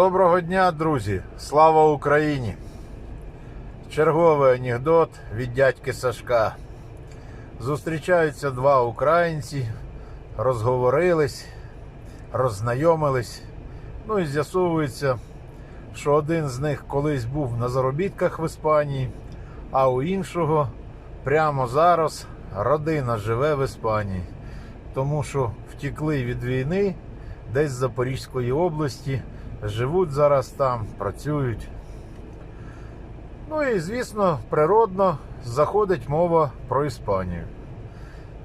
Доброго дня, друзі! Слава Україні! Черговий анекдот від дядьки Сашка. Зустрічаються два українці, розговорились, роззнайомились. Ну і з'ясовується, що один з них колись був на заробітках в Іспанії, а у іншого прямо зараз родина живе в Іспанії, тому що втікли від війни десь з Запорізької області, живуть зараз там, працюють. Ну і, звісно, природно заходить мова про Іспанію.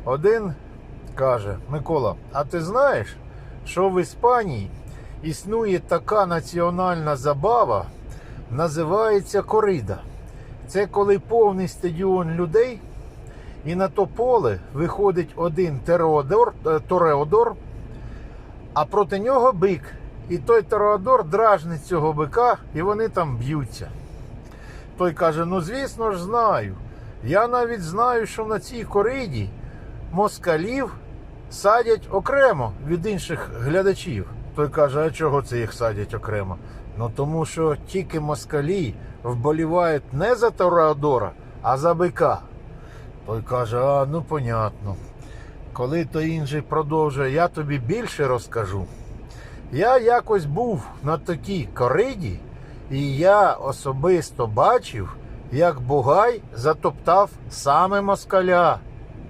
Один каже: Микола, а ти знаєш, що в Іспанії існує така національна забава, називається корида. Це коли повний стадіон людей, і на то поле виходить один е, тореодор, а проти нього бик. І той Тореодор дражнить цього бика, і вони там б'ються. Той каже: ну звісно ж знаю. Я навіть знаю, що на цій кориді москалів садять окремо від інших глядачів. Той каже, а чого це їх садять окремо? Ну тому що тільки москалі вболівають не за Тореодора, а за бика. Той каже, а ну понятно. Коли той інший продовжує, я тобі більше розкажу. Я якось був на такій кориді, і я особисто бачив, як Бугай затоптав саме москаля.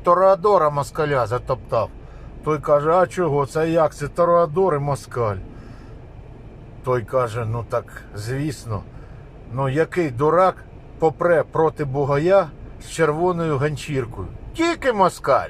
Тореадора москаля затоптав. Той каже, а чого? Це як? Це Тореадор і москаль. Той каже, ну так, звісно. Ну який дурак попре проти Бугая з червоною ганчіркою? Тільки москаль.